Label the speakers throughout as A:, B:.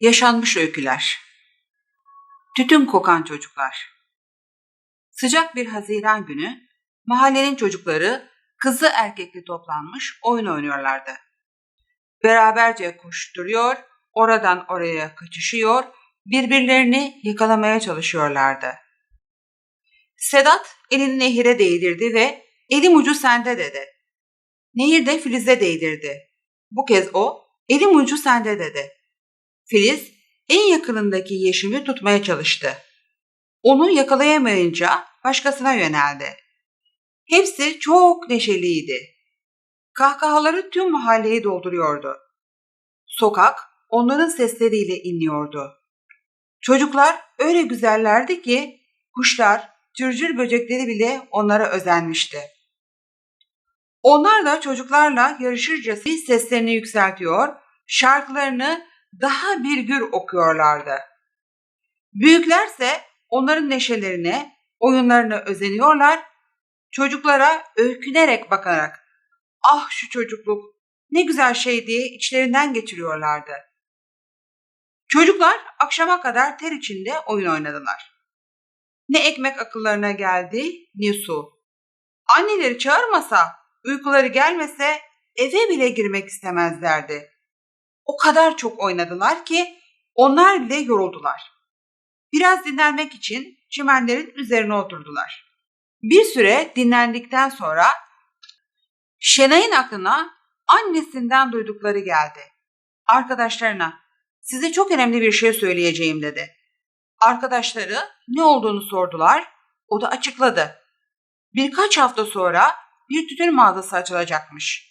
A: Yaşanmış öyküler. Tütün kokan çocuklar. Sıcak bir Haziran günü mahallenin çocukları kızı erkekli toplanmış oyun oynuyorlardı. Beraberce koşturuyor, oradan oraya kaçışıyor, birbirlerini yakalamaya çalışıyorlardı. Sedat elini nehire değdirdi ve elim ucu sende dedi. Nehir de Filiz'e değdirdi. Bu kez o elim ucu sende dedi. Filiz en yakınındaki Yeşim'i tutmaya çalıştı. Onu yakalayamayınca başkasına yöneldi. Hepsi çok neşeliydi. Kahkahaları tüm mahalleyi dolduruyordu. Sokak onların sesleriyle inliyordu. Çocuklar öyle güzellerdi ki kuşlar, cırcır böcekleri bile onlara özenmişti. Onlar da çocuklarla yarışırcasına seslerini yükseltiyor, şarkılarını daha bir gür okuyorlardı. Büyüklerse onların neşelerine, oyunlarına özeniyorlar, çocuklara öykünerek bakarak ah şu çocukluk ne güzel şey diye içlerinden geçiriyorlardı. Çocuklar akşama kadar ter içinde oyun oynadılar. Ne ekmek akıllarına geldi ne su. Anneleri çağırmasa, uykuları gelmese eve bile girmek istemezlerdi. O kadar çok oynadılar ki onlar bile yoruldular. Biraz dinlenmek için çimenlerin üzerine oturdular. Bir süre dinlendikten sonra Şenay'ın aklına annesinden duydukları geldi. Arkadaşlarına size çok önemli bir şey söyleyeceğim dedi. Arkadaşları ne olduğunu sordular. O da açıkladı. Birkaç hafta sonra bir tütün mağazası açılacakmış.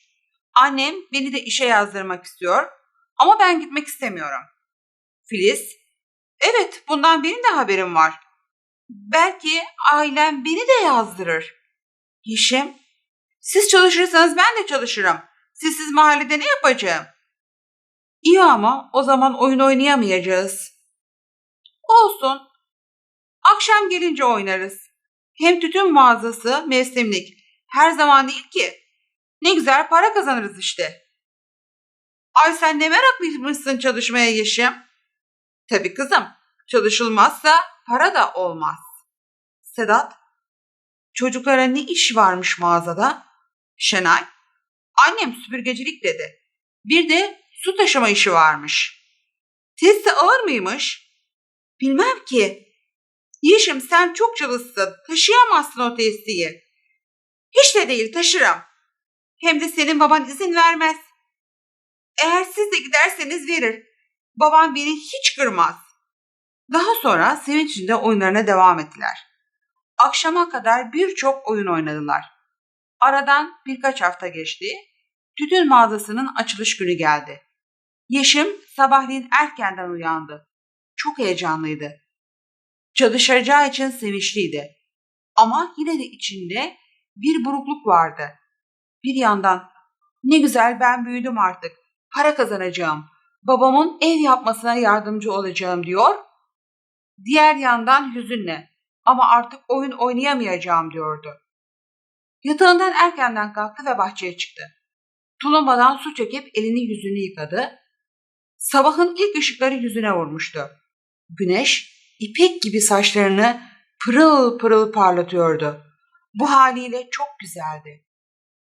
A: Annem beni de işe yazdırmak istiyor ama ben gitmek istemiyorum. Filiz, evet bundan benim de haberim var. Belki ailem beni de yazdırır. Yeşim, siz çalışırsanız ben de çalışırım. Sizsiz mahallede ne yapacağım? İyi ama o zaman oyun oynayamayacağız. Olsun. Akşam gelince oynarız. Hem tütün mağazası mevsimlik. Her zaman değil ki. Ne güzel para kazanırız işte. Ay sen ne meraklıymışsın çalışmaya Yeşim. Tabii kızım. Çalışılmazsa para da olmaz. Sedat. Çocuklara ne iş varmış mağazada? Şenay. Annem süpürgecilik dedi. Bir de su taşıma işi varmış. Testi ağır mıymış? Bilmem ki. Yeşim sen çok çalışsın. Taşıyamazsın o testiyi. Hiç de değil taşırım. Hem de senin baban izin vermez. Eğer siz de giderseniz verir. Babam beni hiç kırmaz. Daha sonra sevinçinde oyunlarına devam ettiler. Akşama kadar birçok oyun oynadılar. Aradan birkaç hafta geçti. Tütün mağazasının açılış günü geldi. Yeşim sabahleyin erkenden uyandı. Çok heyecanlıydı. Çalışacağı için sevinçliydi. Ama yine de içinde bir burukluk vardı. Bir yandan ne güzel ben büyüdüm artık. Para kazanacağım. Babamın ev yapmasına yardımcı olacağım diyor. Diğer yandan hüzünle ama artık oyun oynayamayacağım diyordu. Yatağından erkenden kalktı ve bahçeye çıktı. Tulumbadan su çekip elini yüzünü yıkadı. Sabahın ilk ışıkları yüzüne vurmuştu. Güneş ipek gibi saçlarını pırıl pırıl parlatıyordu. Bu haliyle çok güzeldi.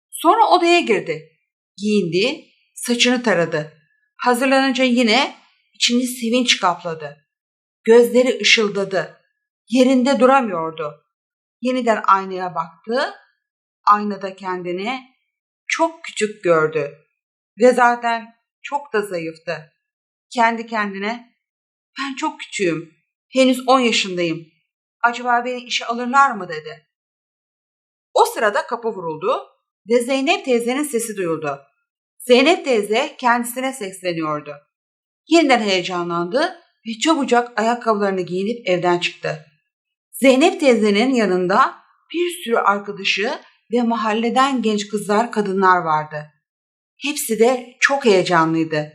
A: Sonra odaya girdi. Giyindi, saçını taradı. Hazırlanınca yine içini sevinç kapladı. Gözleri ışıldadı. Yerinde duramıyordu. Yeniden aynaya baktı. Aynada kendini çok küçük gördü. Ve zaten çok da zayıftı. Kendi kendine ben çok küçüğüm. Henüz 10 yaşındayım. Acaba beni işe alırlar mı dedi. O sırada kapı vuruldu ve Zeynep teyzenin sesi duyuldu. Zeynep teyze kendisine sesleniyordu. Yeniden heyecanlandı ve çabucak ayakkabılarını giyinip evden çıktı. Zeynep teyzenin yanında bir sürü arkadaşı ve mahalleden genç kızlar, kadınlar vardı. Hepsi de çok heyecanlıydı.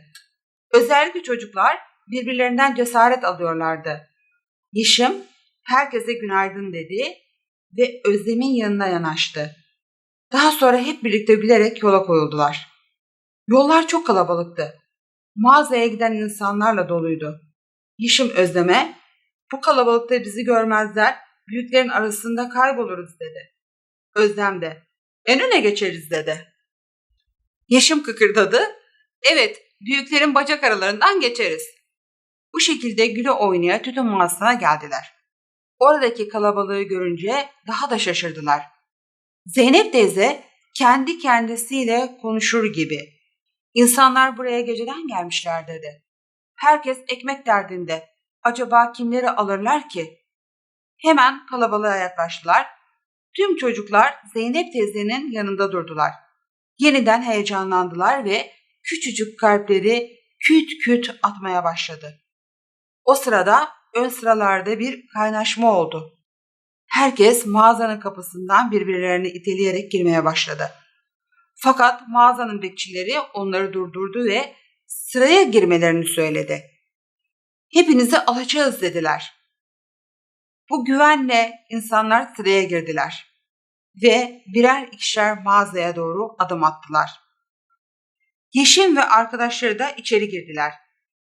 A: Özellikle çocuklar birbirlerinden cesaret alıyorlardı. Yeşim herkese günaydın dedi ve Özlem'in yanına yanaştı. Daha sonra hep birlikte gülerek yola koyuldular. Yollar çok kalabalıktı. mağazaya giden insanlarla doluydu. Yeşim Özlem'e bu kalabalıkta bizi görmezler, büyüklerin arasında kayboluruz dedi. Özlem de en öne geçeriz dedi. Yeşim kıkırdadı. Evet, büyüklerin bacak aralarından geçeriz. Bu şekilde güle oynaya tütün mağazasına geldiler. Oradaki kalabalığı görünce daha da şaşırdılar. Zeynep teyze kendi kendisiyle konuşur gibi. İnsanlar buraya geceden gelmişler dedi. Herkes ekmek derdinde. Acaba kimleri alırlar ki? Hemen kalabalığa yaklaştılar. Tüm çocuklar Zeynep teyzenin yanında durdular. Yeniden heyecanlandılar ve küçücük kalpleri küt küt atmaya başladı. O sırada ön sıralarda bir kaynaşma oldu. Herkes mağazanın kapısından birbirlerini iteleyerek girmeye başladı. Fakat mağazanın bekçileri onları durdurdu ve sıraya girmelerini söyledi. Hepinizi alacağız dediler. Bu güvenle insanlar sıraya girdiler ve birer ikişer mağazaya doğru adım attılar. Yeşim ve arkadaşları da içeri girdiler.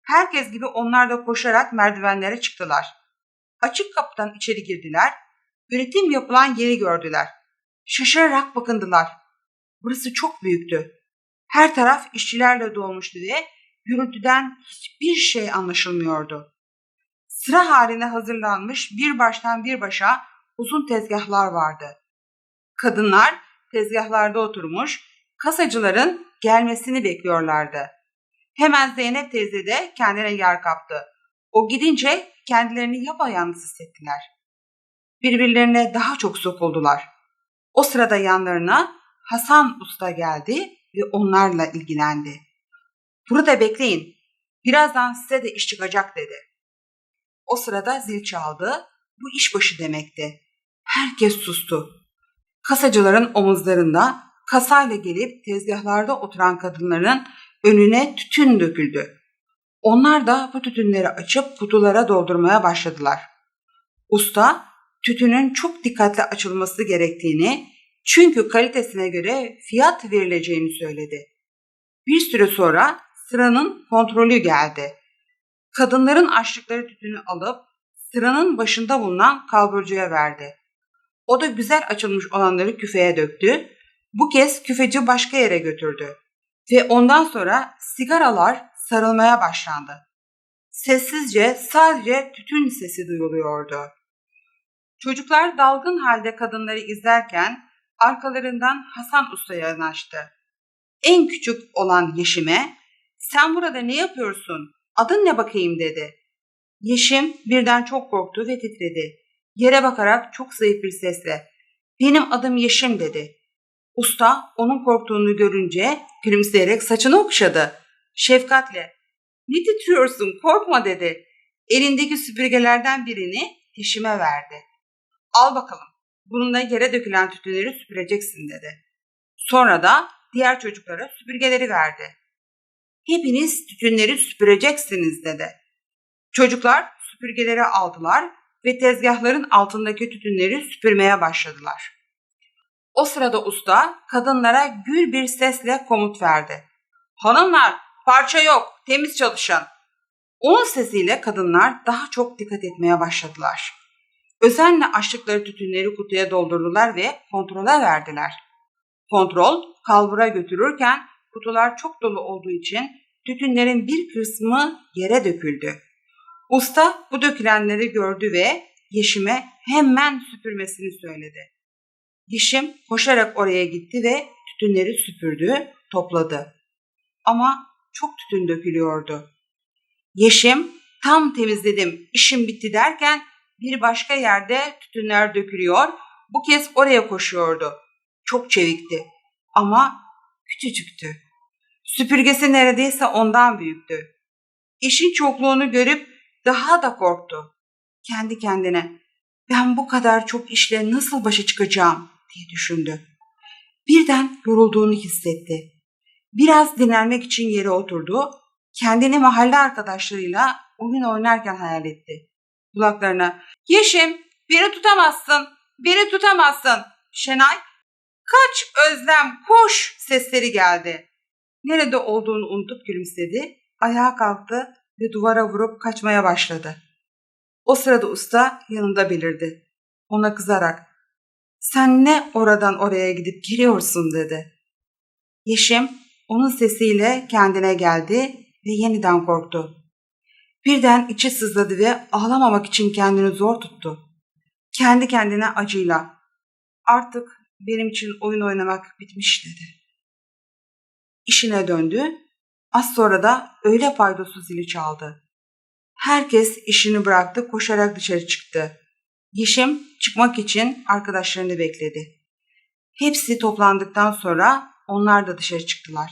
A: Herkes gibi onlar da koşarak merdivenlere çıktılar. Açık kapıdan içeri girdiler. Üretim yapılan yeri gördüler. Şaşırarak bakındılar. Burası çok büyüktü. Her taraf işçilerle dolmuştu ve gürültüden hiçbir şey anlaşılmıyordu. Sıra haline hazırlanmış bir baştan bir başa uzun tezgahlar vardı. Kadınlar tezgahlarda oturmuş, kasacıların gelmesini bekliyorlardı. Hemen Zeynep teyze de kendine yer kaptı. O gidince kendilerini yapayalnız hissettiler. Birbirlerine daha çok sokuldular. O sırada yanlarına Hasan Usta geldi ve onlarla ilgilendi. Burada bekleyin, birazdan size de iş çıkacak dedi. O sırada zil çaldı, bu işbaşı demekti. Herkes sustu. Kasacıların omuzlarında kasayla gelip tezgahlarda oturan kadınların önüne tütün döküldü. Onlar da bu tütünleri açıp kutulara doldurmaya başladılar. Usta tütünün çok dikkatli açılması gerektiğini çünkü kalitesine göre fiyat verileceğini söyledi. Bir süre sonra sıranın kontrolü geldi. Kadınların açtıkları tütünü alıp sıranın başında bulunan kalburcuya verdi. O da güzel açılmış olanları küfeye döktü. Bu kez küfeci başka yere götürdü. Ve ondan sonra sigaralar sarılmaya başlandı. Sessizce sadece tütün sesi duyuluyordu. Çocuklar dalgın halde kadınları izlerken arkalarından Hasan Usta yanaştı. En küçük olan Yeşim'e sen burada ne yapıyorsun? Adın ne bakayım dedi. Yeşim birden çok korktu ve titredi. Yere bakarak çok zayıf bir sesle benim adım Yeşim dedi. Usta onun korktuğunu görünce gülümseyerek saçını okşadı. Şefkatle ne titriyorsun korkma dedi. Elindeki süpürgelerden birini Yeşim'e verdi. Al bakalım bununla yere dökülen tütünleri süpüreceksin dedi. Sonra da diğer çocuklara süpürgeleri verdi. Hepiniz tütünleri süpüreceksiniz dedi. Çocuklar süpürgeleri aldılar ve tezgahların altındaki tütünleri süpürmeye başladılar. O sırada usta kadınlara gür bir sesle komut verdi. Hanımlar parça yok temiz çalışın. Onun sesiyle kadınlar daha çok dikkat etmeye başladılar. Özenle açtıkları tütünleri kutuya doldurdular ve kontrola verdiler. Kontrol kalbura götürürken kutular çok dolu olduğu için tütünlerin bir kısmı yere döküldü. Usta bu dökülenleri gördü ve Yeşim'e hemen süpürmesini söyledi. Yeşim koşarak oraya gitti ve tütünleri süpürdü, topladı. Ama çok tütün dökülüyordu. Yeşim tam temizledim, işim bitti derken bir başka yerde tütünler dökülüyor, bu kez oraya koşuyordu. Çok çevikti ama küçücüktü. Süpürgesi neredeyse ondan büyüktü. İşin çokluğunu görüp daha da korktu. Kendi kendine ben bu kadar çok işle nasıl başa çıkacağım diye düşündü. Birden yorulduğunu hissetti. Biraz dinlenmek için yere oturdu. Kendini mahalle arkadaşlarıyla oyun oynarken hayal etti. Kulaklarına Yeşim beni tutamazsın, beni tutamazsın. Şenay kaç özlem koş sesleri geldi. Nerede olduğunu unutup gülümsedi ayağa kalktı ve duvara vurup kaçmaya başladı. O sırada usta yanında belirdi. Ona kızarak sen ne oradan oraya gidip geliyorsun dedi. Yeşim onun sesiyle kendine geldi ve yeniden korktu. Birden içi sızladı ve ağlamamak için kendini zor tuttu. Kendi kendine acıyla artık benim için oyun oynamak bitmiş dedi. İşine döndü. Az sonra da öyle paydosuz zili çaldı. Herkes işini bıraktı koşarak dışarı çıktı. Yeşim çıkmak için arkadaşlarını bekledi. Hepsi toplandıktan sonra onlar da dışarı çıktılar.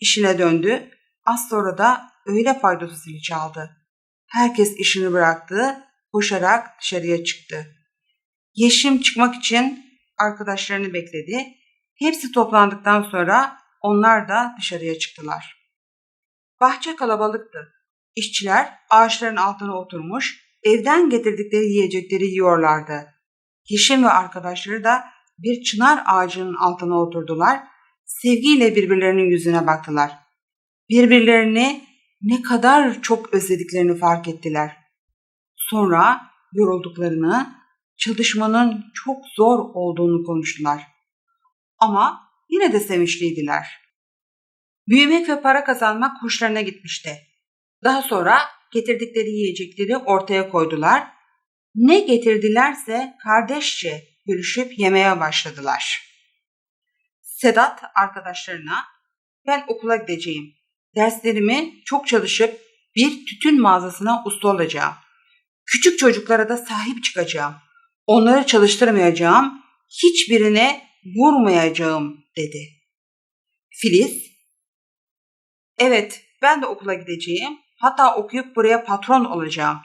A: İşine döndü. Az sonra da öyle paydosuz zili çaldı. Herkes işini bıraktı, koşarak dışarıya çıktı. Yeşim çıkmak için arkadaşlarını bekledi. Hepsi toplandıktan sonra onlar da dışarıya çıktılar. Bahçe kalabalıktı. İşçiler ağaçların altına oturmuş, evden getirdikleri yiyecekleri yiyorlardı. Yeşim ve arkadaşları da bir çınar ağacının altına oturdular, sevgiyle birbirlerinin yüzüne baktılar. Birbirlerini ne kadar çok özlediklerini fark ettiler. Sonra yorulduklarını, çalışmanın çok zor olduğunu konuştular. Ama yine de sevinçliydiler. Büyümek ve para kazanmak hoşlarına gitmişti. Daha sonra getirdikleri yiyecekleri ortaya koydular. Ne getirdilerse kardeşçe bölüşüp yemeye başladılar. Sedat arkadaşlarına ben okula gideceğim. Derslerimi çok çalışıp bir tütün mağazasına usta olacağım. Küçük çocuklara da sahip çıkacağım. Onları çalıştırmayacağım, hiçbirine vurmayacağım dedi. Filiz, evet ben de okula gideceğim. Hatta okuyup buraya patron olacağım.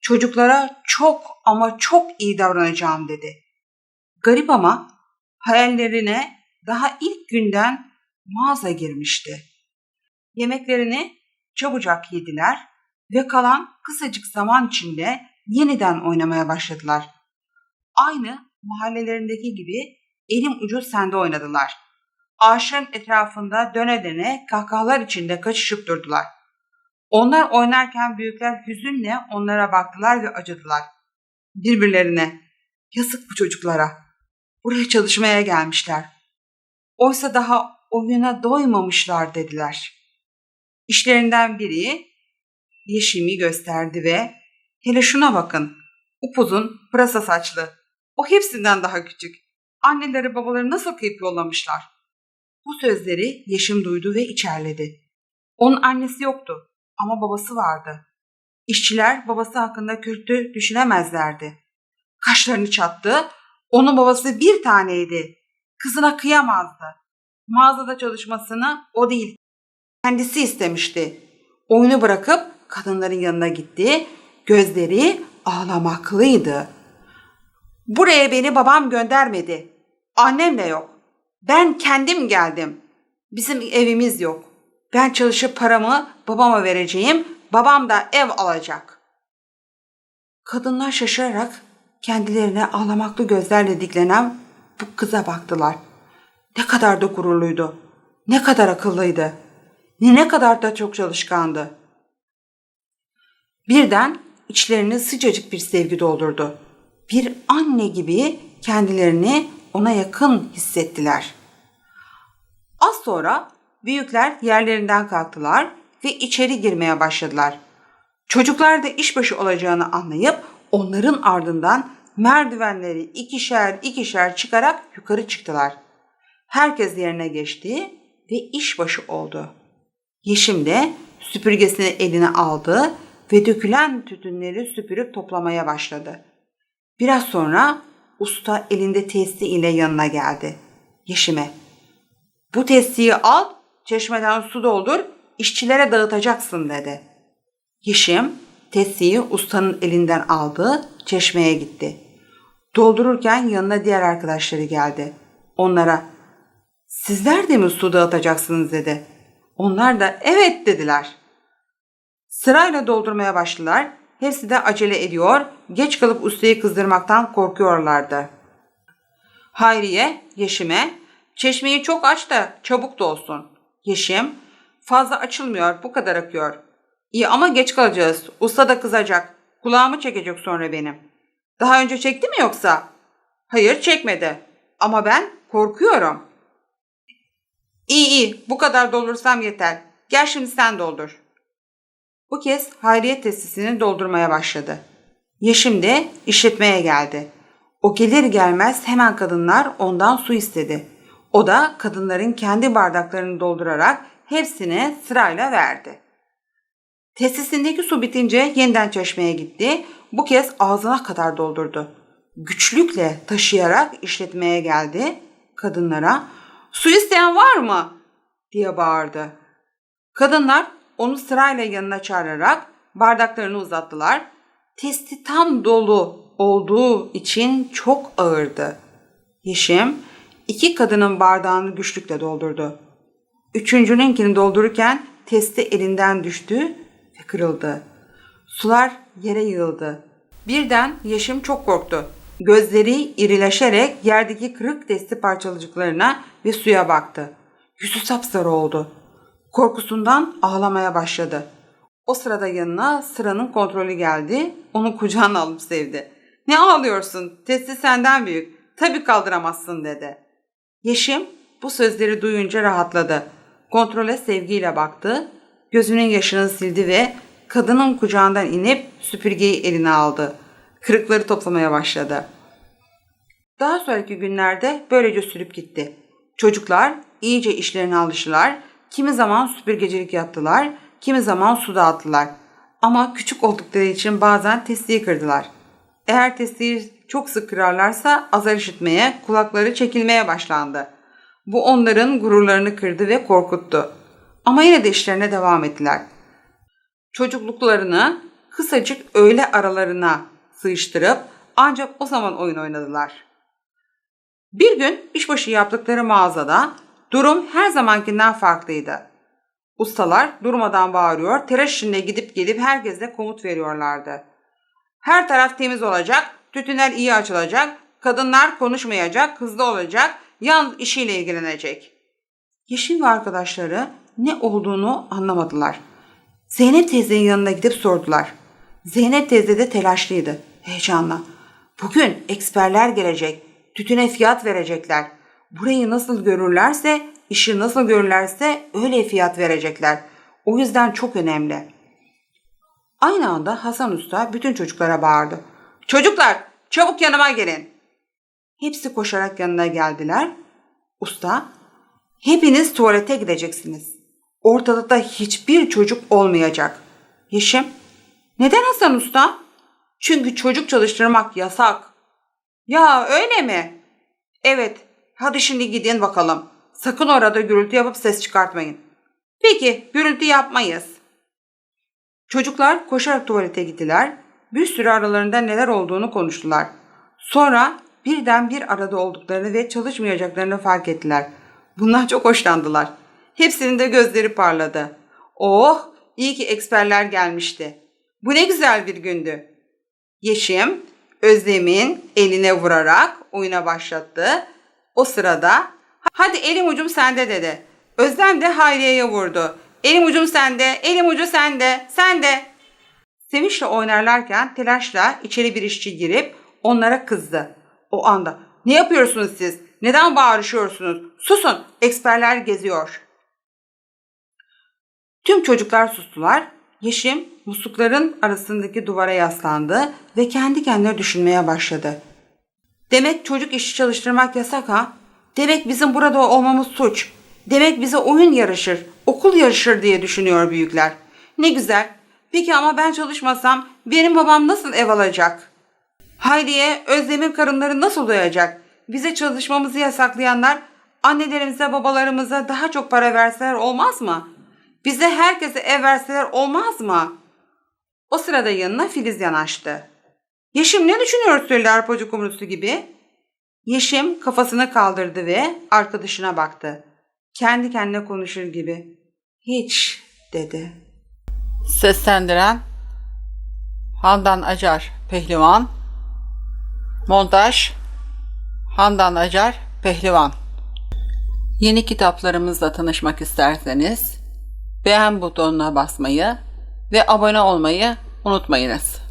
A: Çocuklara çok ama çok iyi davranacağım dedi. Garip ama hayallerine daha ilk günden mağaza girmişti. Yemeklerini çabucak yediler ve kalan kısacık zaman içinde yeniden oynamaya başladılar. Aynı mahallelerindeki gibi elim ucu sende oynadılar. Ağaçların etrafında döne döne kahkahalar içinde kaçışıp durdular. Onlar oynarken büyükler hüzünle onlara baktılar ve acıdılar. Birbirlerine, yazık bu çocuklara, buraya çalışmaya gelmişler. Oysa daha oyuna doymamışlar dediler. İşlerinden biri Yeşim'i gösterdi ve hele şuna bakın, upuzun, pırasa saçlı. O hepsinden daha küçük. Anneleri babaları nasıl kıyıp yollamışlar. Bu sözleri Yeşim duydu ve içerledi. Onun annesi yoktu ama babası vardı. İşçiler babası hakkında kötü düşünemezlerdi. Kaşlarını çattı. Onun babası bir taneydi. Kızına kıyamazdı. Mağazada çalışmasını o değil, kendisi istemişti. Oyunu bırakıp kadınların yanına gitti. Gözleri ağlamaklıydı. Buraya beni babam göndermedi. Annem de yok. Ben kendim geldim. Bizim evimiz yok. Ben çalışıp paramı babama vereceğim. Babam da ev alacak. Kadınlar şaşırarak kendilerine ağlamaklı gözlerle diklenen bu kıza baktılar. Ne kadar da gururluydu. Ne kadar akıllıydı. Ne kadar da çok çalışkandı. Birden içlerini sıcacık bir sevgi doldurdu. Bir anne gibi kendilerini ona yakın hissettiler. Az sonra büyükler yerlerinden kalktılar ve içeri girmeye başladılar. Çocuklar da işbaşı olacağını anlayıp onların ardından merdivenleri ikişer ikişer çıkarak yukarı çıktılar. Herkes yerine geçti ve işbaşı oldu. Yeşim de süpürgesini eline aldı ve dökülen tütünleri süpürüp toplamaya başladı. Biraz sonra usta elinde testi ile yanına geldi. Yeşim'e. Bu testiyi al, çeşmeden su doldur, işçilere dağıtacaksın dedi. Yeşim testiyi ustanın elinden aldı, çeşmeye gitti. Doldururken yanına diğer arkadaşları geldi. Onlara sizler de mi su dağıtacaksınız dedi. Onlar da evet dediler. Sırayla doldurmaya başladılar. Hepsi de acele ediyor, geç kalıp ustayı kızdırmaktan korkuyorlardı. Hayriye, Yeşim'e, çeşmeyi çok aç da çabuk dolsun. Yeşim, Fazla açılmıyor, bu kadar akıyor. İyi ama geç kalacağız. Usta da kızacak. Kulağımı çekecek sonra benim. Daha önce çekti mi yoksa? Hayır çekmedi. Ama ben korkuyorum. İyi iyi bu kadar doldursam yeter. Gel şimdi sen doldur. Bu kez Hayriye testisini doldurmaya başladı. Yeşim de işletmeye geldi. O gelir gelmez hemen kadınlar ondan su istedi. O da kadınların kendi bardaklarını doldurarak hepsine sırayla verdi. Testisindeki su bitince yeniden çeşmeye gitti. Bu kez ağzına kadar doldurdu. Güçlükle taşıyarak işletmeye geldi. Kadınlara su isteyen var mı? diye bağırdı. Kadınlar onu sırayla yanına çağırarak bardaklarını uzattılar. Testi tam dolu olduğu için çok ağırdı. Yeşim iki kadının bardağını güçlükle doldurdu. Üçüncününkini doldururken testi elinden düştü ve kırıldı. Sular yere yığıldı. Birden Yeşim çok korktu. Gözleri irileşerek yerdeki kırık testi parçalıcıklarına ve suya baktı. Yüzü sapsarı oldu. Korkusundan ağlamaya başladı. O sırada yanına sıranın kontrolü geldi. Onu kucağına alıp sevdi. Ne ağlıyorsun? Testi senden büyük. Tabii kaldıramazsın dedi. Yeşim bu sözleri duyunca rahatladı. Kontrole sevgiyle baktı. Gözünün yaşını sildi ve kadının kucağından inip süpürgeyi eline aldı. Kırıkları toplamaya başladı. Daha sonraki günlerde böylece sürüp gitti. Çocuklar iyice işlerine alıştılar. Kimi zaman süpürgecilik yaptılar, kimi zaman su dağıttılar. Ama küçük oldukları için bazen testiyi kırdılar. Eğer testiyi çok sık kırarlarsa azar işitmeye, kulakları çekilmeye başlandı. Bu onların gururlarını kırdı ve korkuttu. Ama yine de işlerine devam ettiler. Çocukluklarını kısacık öğle aralarına sığıştırıp ancak o zaman oyun oynadılar. Bir gün işbaşı yaptıkları mağazada durum her zamankinden farklıydı. Ustalar durmadan bağırıyor, telaş içinde gidip gelip herkese komut veriyorlardı. Her taraf temiz olacak, tütünler iyi açılacak, kadınlar konuşmayacak, hızlı olacak, yalnız işiyle ilgilenecek. Yeşil ve arkadaşları ne olduğunu anlamadılar. Zeynep teyzenin yanına gidip sordular. Zeynep teyze de telaşlıydı, heyecanla. Bugün eksperler gelecek, tütüne fiyat verecekler. Burayı nasıl görürlerse, işi nasıl görürlerse öyle fiyat verecekler. O yüzden çok önemli. Aynı anda Hasan Usta bütün çocuklara bağırdı. Çocuklar çabuk yanıma gelin. Hepsi koşarak yanına geldiler. Usta, hepiniz tuvalete gideceksiniz. Ortalıkta hiçbir çocuk olmayacak. Yeşim, neden Hasan Usta? Çünkü çocuk çalıştırmak yasak. Ya öyle mi? Evet, hadi şimdi gidin bakalım. Sakın orada gürültü yapıp ses çıkartmayın. Peki, gürültü yapmayız. Çocuklar koşarak tuvalete gittiler. Bir sürü aralarında neler olduğunu konuştular. Sonra birden bir arada olduklarını ve çalışmayacaklarını fark ettiler. Bundan çok hoşlandılar. Hepsinin de gözleri parladı. Oh, iyi ki eksperler gelmişti. Bu ne güzel bir gündü. Yeşim, Özlem'in eline vurarak oyuna başlattı. O sırada hadi elim ucum sende dedi. Özlem de Hayriye'ye vurdu. Elim ucum sende, elim ucu sende, sende. Sevinçle oynarlarken telaşla içeri bir işçi girip onlara kızdı. O anda ne yapıyorsunuz siz? Neden bağırışıyorsunuz? Susun, eksperler geziyor. Tüm çocuklar sustular. Yeşim muslukların arasındaki duvara yaslandı ve kendi kendine düşünmeye başladı. Demek çocuk işi çalıştırmak yasak ha? Demek bizim burada olmamız suç. Demek bize oyun yarışır, okul yarışır diye düşünüyor büyükler. Ne güzel. Peki ama ben çalışmasam benim babam nasıl ev alacak? Hayriye, Özlem'in karınları nasıl doyacak? Bize çalışmamızı yasaklayanlar annelerimize, babalarımıza daha çok para verseler olmaz mı? Bize herkese ev verseler olmaz mı? O sırada yanına Filiz yanaştı. Yeşim ne düşünüyorsun öyle arpacı kumrusu gibi? Yeşim kafasını kaldırdı ve arkadaşına baktı. Kendi kendine konuşur gibi. Hiç dedi.
B: Seslendiren Handan Acar Pehlivan Montaj Handan Acar Pehlivan Yeni kitaplarımızla tanışmak isterseniz beğen butonuna basmayı ve abone olmayı unutmayınız.